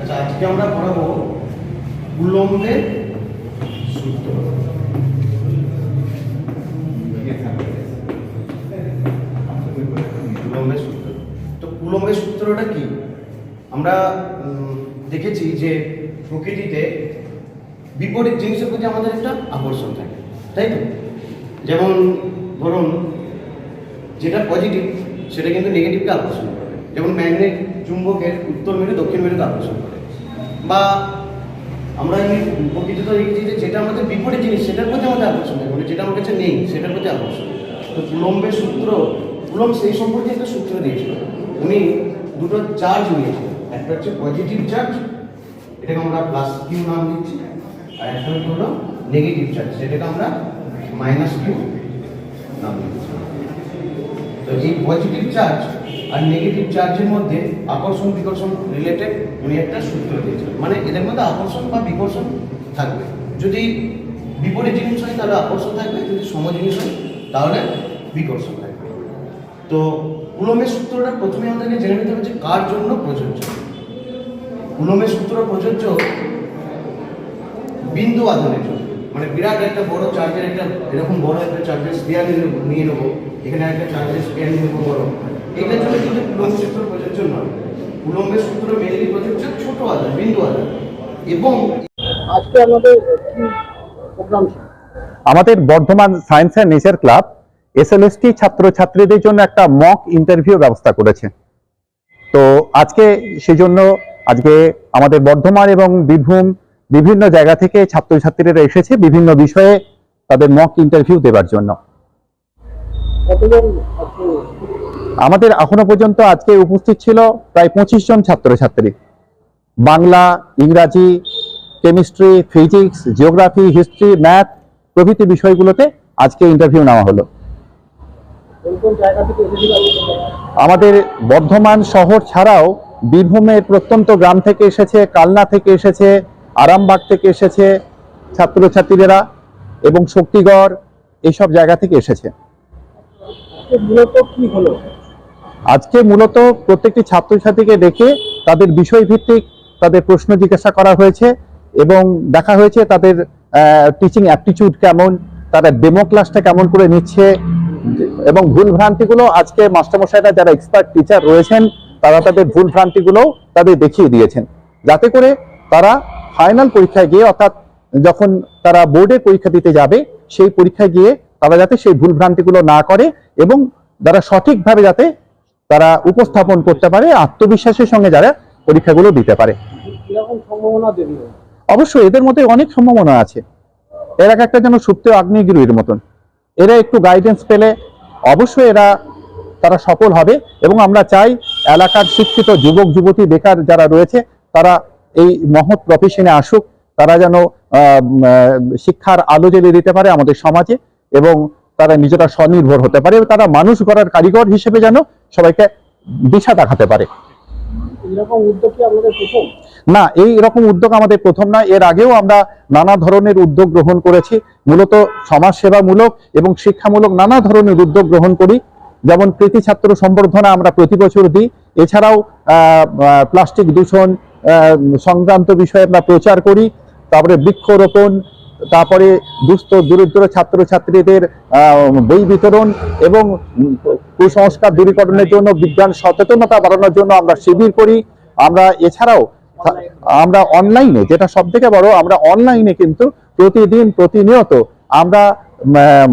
আচ্ছা আজকে আমরা পড়াবো উলম্বের সূত্র। কুলম্বের সূত্র। তো কুলম্বের সূত্রটা কি? আমরা দেখেছি যে প্রকৃতিতে বিপরীত জিনিসের প্রতি আমাদের একটা আকর্ষণ থাকে, তাই তো? যেমন ধরুন, যেটা পজিটিভ সেটা কিন্তু নেগেটিভকে আকর্ষণ করে। যেমন ম্যাগনেট চুম্বকের উত্তর মেরু, দক্ষিণ মেরুকে আকর্ষণ করে। বা আমরা এমনি প্রকৃতিতে দেখেছি যে যেটা আমাদের বিপরীত জিনিস, সেটার প্রতি আমাদের আকর্ষণ থাকে মানে যেটা আমার কাছে নেই, সেটার প্রতি আকর্ষণ। তো কুলম্বের সূত্র, কুলম্ব সেই সম্পর্কে একটা সূত্র দিয়েছিল। উনি দুটো চার্জ নিয়েছিলেন। একটা হচ্ছে পজিটিভ চার্জ এটাকে আমরা প্লাস কিউ নাম দিচ্ছি, আর একটা হলো নেগেটিভ চার্জ সেটাকে আমরা মাইনাস কিউ নাম দিচ্ছি। তো এই পজিটিভ চার্জ আর নেগেটিভ চার্জের মধ্যে আকর্ষণ, বিকর্ষণ রিলেটেড উনি একটা সূত্র দিয়েছিলেন মানে এদের মধ্যে আকর্ষণ বা বিকর্ষণ থাকবে। যদি বিপরীত জিনিস হয়, তাহলে আকর্ষণ থাকবে, যদি সম জিনিস হয়, তাহলে বিকর্ষণ থাকবে। তো কুলমের সূত্রটা প্রথমে আমাদেরকে জেনে নিতে হবে যে কার জন্য প্রযোজ্য। কুলমের সূত্র প্রযোজ্য বিন্দু আধানের জন্য। মানে বিরাট একটা বড় চার্জের একটা, এরকম বড় একটা চার্জের স্পেয়ার নিয়ে নেব এখানে একটা চার্জের স্পেয়ার নিয়ে নেব বড়। এটার জন্য কিন্তু কুলম্বের সূত্র প্রযোজ্য নয়। কুলম্বের সূত্র মেনলি প্রযোজ্য ছোট আধার বিন্দু আধার এবং আজকে আমাদের কি প্রোগ্রাম আমাদের Bardhaman science and nature club SLST ছাত্রছাত্রীদের জন্য একটা মক ইন্টারভিউ ব্যবস্থা করেছে। তো আজকে সেজন্য আজকে আমাদের বর্ধমান এবং বীরভূম বিভিন্ন জায়গা থেকে ছাত্রছাত্রীরা এসেছে বিভিন্ন বিষয়ে তাদের মক ইন্টারভিউ দেওয়ার জন্য। আমাদের এখনও পর্যন্ত আজকে উপস্থিত ছিল প্রায় পঁচিশ জন ছাত্রছাত্রী। বাংলা, ইংরাজি, chemistry, physics, geography, history, math প্রভৃতি বিষয়গুলোতে আজকে ইন্টারভিউ নেওয়া হলো? আমাদের বর্ধমান শহর ছাড়াও বীরভূমের প্রত্যন্ত গ্রাম থেকে এসেছে, কালনা থেকে এসেছে, আরামবাগ থেকে এসেছে ছাত্রছাত্রীরা এবং শক্তিগড় এইসব জায়গা থেকে এসেছে। আজকে মূলত প্রত্যেকটি ছাত্রছাত্রীকে ডেকে তাদের বিষয় ভিত্তিক তাদের প্রশ্ন জিজ্ঞাসা করা হয়েছে এবং দেখা হয়েছে তাদের টিচিং অ্যাপটিচিউড কেমন তারা ডেমো ক্লাসটা কেমন করে নিচ্ছে, এবং ভুল ভ্রান্তিগুলো আজকে মাস্টারমশাইরা যারা এক্সপার্ট টিচার রয়েছেন, তারা তাদের ভুল ভ্রান্তিগুলো তাদের দেখিয়ে দিয়েছেন। যাতে করে তারা ফাইনাল পরীক্ষায় গিয়ে, অর্থাৎ যখন তারা বোর্ডে পরীক্ষা দিতে যাবে, সেই পরীক্ষায় গিয়ে তারা যাতে সেই ভুল ভ্রান্তিগুলো না করে এবং তারা সঠিকভাবে যাতে তারা উপস্থাপন করতে পারে আত্মবিশ্বাসের সঙ্গে যারা পরীক্ষাগুলো দিতে পারে। অবশ্যই এদের মধ্যে অনেক সম্ভাবনা আছে। এরা একটা যেন সুপ্ত আগ্নেয়গিরির মতন। এরা একটু গাইডেন্স পেলে অবশ্যই এরা তারা সফল হবে এবং আমরা চাই এলাকার শিক্ষিত যুবক যুবতী বেকার যারা রয়েছে তারা এই মহৎ প্রফেশনে আসুক। তারা যেন আহ, শিক্ষার আলো জ্বেলে দিতে পারে আমাদের সমাজে এবং তারা নিজেরা স্বনির্ভর হতে পারে তারা মানুষ গড়ার কারিগর হিসেবে যেন সবাইকে দিশা দেখাতে পারে। এরকম উদ্যোগ কি না এই রকম উদ্যোগ আমাদের প্রথম নয়। এর আগেও আমরা নানা ধরনের উদ্যোগ গ্রহণ করেছি মূলত সমাজসেবামূলক এবং শিক্ষামূলক নানা ধরনের উদ্যোগ গ্রহণ করি। যেমন প্রীতি ছাত্র সম্বর্ধনা আমরা প্রতি বছর দিই। এছাড়াও প্লাস্টিক দূষণ সংক্রান্ত বিষয়ে আমরা প্রচার করি। তারপরে বৃক্ষরোপণ তারপরে দুস্থ, দরিদ্র ছাত্রছাত্রীদের বই বিতরণ এবং কুসংস্কার দূরীকরণের জন্য, বিজ্ঞান সচেতনতা বাড়ানোর জন্য আমরা শিবির করি। আমরা এছাড়াও আমরা অনলাইনে, যেটা সব থেকে বড়, আমরা অনলাইনে কিন্তু প্রতিদিন, প্রতিনিয়ত আমরা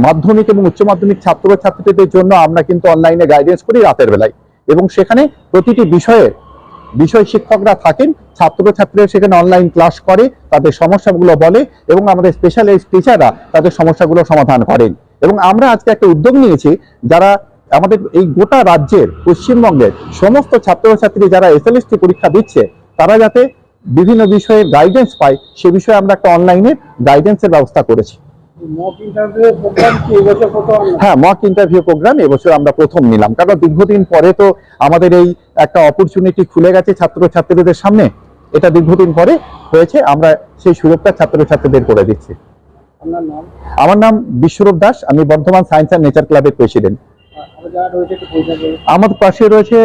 মাধ্যমিক এবং উচ্চ মাধ্যমিক ছাত্রছাত্রীদের জন্য আমরা কিন্তু অনলাইনে গাইডেন্স করি রাতের বেলায়। এবং সেখানে প্রতিটি বিষয়ে বিষয় শিক্ষকরা থাকেন, ছাত্রছাত্রীরা সেখানে অনলাইন ক্লাস করে, তাদের সমস্যাগুলো বলে এবং আমাদের স্পেশালিস্ট টিচাররা তাদের সমস্যাগুলো সমাধান করেন। এবং আমরা আজকে একটা উদ্যোগ নিয়েছি, যারা আমাদের এই গোটা রাজ্যের, পশ্চিমবঙ্গের সমস্ত ছাত্রছাত্রী যারা এসএলএসটি পরীক্ষা দিচ্ছে, তারা যাতে বিভিন্ন বিষয়ে গাইডেন্স পায়, সে বিষয়ে আমরা একটা অনলাইনে গাইডেন্সের ব্যবস্থা করেছি। হ্যাঁ মক ইন্টারভিউ প্রোগ্রাম এবছর আমরা প্রথম নিলাম। কারণ দীর্ঘদিন পরে তো আমাদের এই একটা অপরচুনিটি খুলে গেছে ছাত্রছাত্রীদের সামনে। এটা দীর্ঘদিন পরে হয়েছে আমরা সেই সুযোগটা ছাত্রছাত্রীদের করে দিচ্ছি। আমার নাম বিশ্বরূপ দাস আমি বর্ধমান সায়েন্স অ্যান্ড নেচার ক্লাবের প্রেসিডেন্ট। আমার পাশে রয়েছে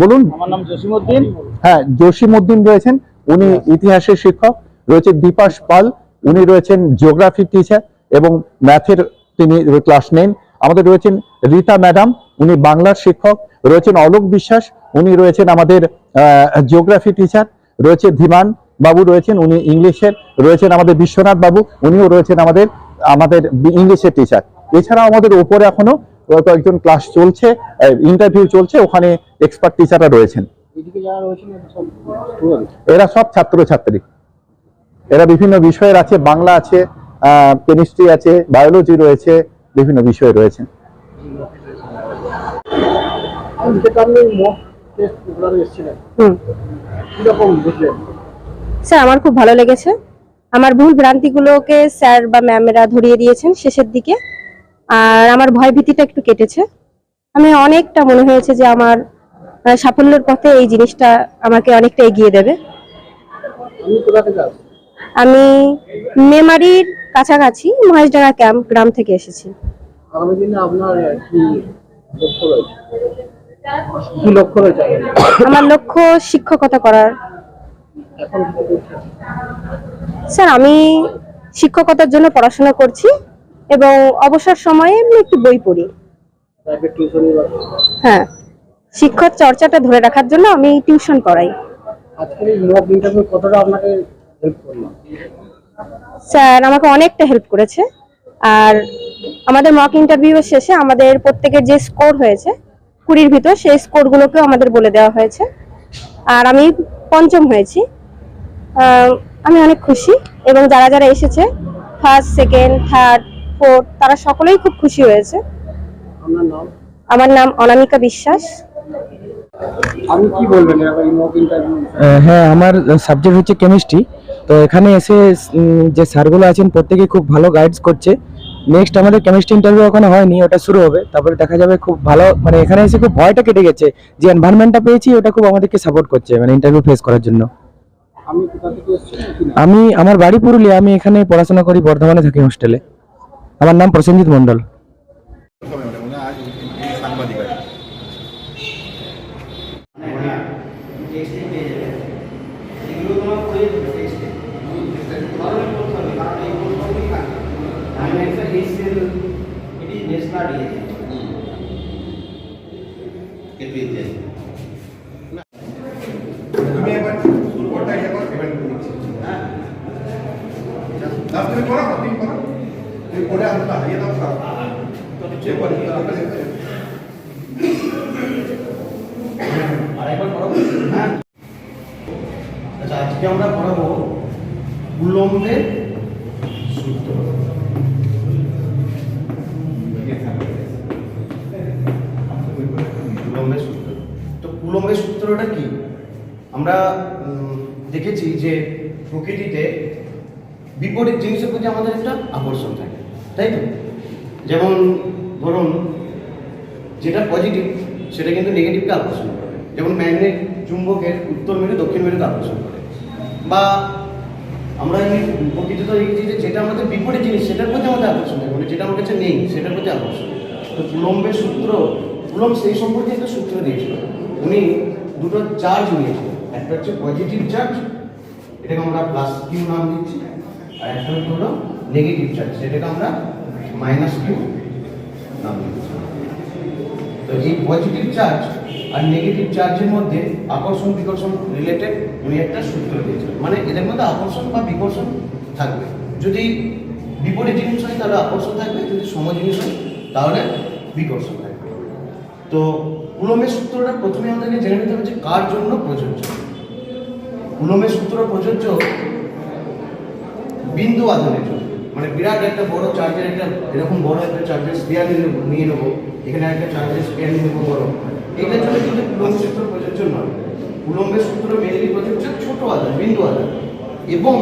বলুন। আমার নাম জসিমউদ্দিন হ্যাঁ জসিম উদ্দিন রয়েছেন। উনি ইতিহাসের শিক্ষক। রয়েছে দীপাস পাল। উনি রয়েছেন জিওগ্রাফি টিচার এবং ম্যাথের তিনি ক্লাস নেন। আমাদের রয়েছেন রীতা ম্যাডাম উনি বাংলার শিক্ষক। রয়েছেন অলোক বিশ্বাস উনি রয়েছেন আমাদের জিওগ্রাফি টিচার রয়েছে ধীমান বাবু রয়েছেন উনি ইংলিশের। রয়েছেন আমাদের বিশ্বনাথ বাবু উনিও রয়েছেন আমাদের আমাদের ইংলিশের টিচার এছাড়াও আমাদের উপরে এখনও কয়েকজন ক্লাস চলছে ইন্টারভিউ চলছে ওখানে এক্সপার্ট টিচাররা রয়েছেন। এরা সব ছাত্রছাত্রী। এরা বিভিন্ন বিষয়ের আছে বাংলা আছে কেমিস্ট্রি আছে বায়োলজি রয়েছে বিভিন্ন বিষয় রয়েছে। যেটা আপনি মক টেস্ট প্রোগ্রামে এসেছিলেন হুম। কীরকম বুঝলেন স্যার আমার খুব ভালো লেগেছে। আমার ভুল ভ্রান্তিগুলোকে স্যার বা ম্যামেরা ধরিয়ে দিয়েছেন শেষের দিকে। আর আমার ভয় ভীতিটা একটু কেটেছে। আমি অনেকটা মনে হয়েছে যে আমার সাফল্যের পথে এই জিনিসটা আমাকে অনেকটা এগিয়ে দেবে। আমি মেমারির কাছাকাছি মহেশডাঙ্গা ক্যাম্প গ্রাম থেকে এসেছি। আগামী দিনে আপনার কি লক্ষ্য রয়েছে? কি লক্ষ্য রয়েছে আমার লক্ষ্য শিক্ষকতা করার। এখন কি করছেন স্যার আমি শিক্ষকতার জন্য পড়াশোনা করছি এবং অবসর সময়ে আমি একটু বই পড়ি। বা হ্যাঁ শিক্ষক চর্চাটা ধরে রাখার জন্য আমি টিউশন আজকের এই ইন্টারভিউ কতটা আপনাকে হেল্প করল? স্যার আমাকে অনেকটা হেল্প করেছে। আর আমাদের মক ইন্টারভিউ শেষে আমাদের প্রত্যেকের যে স্কোর হয়েছে কুড়ির ভিতর সেই স্কোরগুলোকেও আমাদের বলে দেওয়া হয়েছে। আর আমি পঞ্চম হয়েছি। আমি অনেক খুশি এবং যারা যারা এসেছে ফার্স্ট সেকেন্ড থার্ড ফোর্থ তারা সকলেই খুব খুশি হয়েছে। আমার নাম অনামিকা বিশ্বাস। হ্যাঁ আমার সাবজেক্ট হচ্ছে কেমিস্ট্রি তো এখানে এসে যে স্যারগুলো আছেন প্রত্যেকেই খুব ভালো গাইডস করছে। নেক্সট আমাদের কেমিস্ট্রি ইন্টারভিউ ওখানে হয়নি ওটা শুরু হবে। তারপরে দেখা যাবে খুব ভালো মানে এখানে এসে খুব ভয়টা কেটে গেছে। যে এনভায়রনমেন্টটা পেয়েছি ওটা খুব আমাদেরকে সাপোর্ট করছে মানে ইন্টারভিউ ফেস করার জন্য। আমি আমার বাড়ি পুরুলিয়া আমি এখানে পড়াশোনা করি বর্ধমানে থাকি হোস্টেলে আমার নাম প্রসেনজিৎ মণ্ডল। পেমেন্ট করে দিচ্ছি হ্যাঁ। আচ্ছা আজকে আমরা পড়াবো উলম্বের সূত্রটা কি? আমরা দেখেছি যে প্রকৃতিতে বিপরীত জিনিসের প্রতি আমাদের একটা আকর্ষণ থাকে, তাই তো? যেমন ধরুন, যেটা পজিটিভ সেটা কিন্তু নেগেটিভকে আকর্ষণ করে। যেমন ম্যাগনেট চুম্বকের উত্তর মেরু দক্ষিণ মেরুকে আকর্ষণ করে। বা আমরা এমনি প্রকৃতিতে দেখেছি যে যেটা আমাদের বিপরীত জিনিস, সেটার প্রতি আমাদের আকর্ষণ থাকে মানে যেটা আমার কাছে নেই, সেটার প্রতি আকর্ষণ। তো কুলম্বের সূত্র, কুলম্ব সেই সম্পর্কে একটা সূত্র দিয়েছিল। উনি দুটো চার্জ নিয়েছিলেন একটা হচ্ছে পজিটিভ চার্জ এটাকে আমরা প্লাস কিউ নাম দিচ্ছি, আর একটা হলো নেগেটিভ চার্জ সেটাকে আমরা মাইনাস কিউ নাম দিচ্ছি। তো এই পজিটিভ চার্জ আর নেগেটিভ চার্জের মধ্যে আকর্ষণ বিকর্ষণ রিলেটেড উনি একটা সূত্র দিয়েছেন। মানে এদের মধ্যে আকর্ষণ বা বিকর্ষণ থাকবে। যদি বিপরীত জিনিস হয় তাহলে আকর্ষণ থাকবে, যদি সম জিনিস হয় তাহলে বিকর্ষণ থাকবে। তো কুলমের সূত্রটা প্রথমে আমাদেরকে জেনে নিতে হবে যে কার জন্য প্রযোজ্য। কুলমের সূত্র প্রযোজ্য বিন্দু আধানের জন্য। মানে বিরাট একটা বড় চার্জের একটা এরকম বড় একটা চার্জের স্পেয়ার নিয়ে নেব এখানে একটা চার্জের স্পেয়ার নিয়ে নেব বড়। এটার জন্য কিন্তু কুলম্বের সূত্র প্রযোজ্য নয়। কুলম্বের সূত্র মেনলি প্রযোজ্য ছোট আধার বিন্দু আধার এবং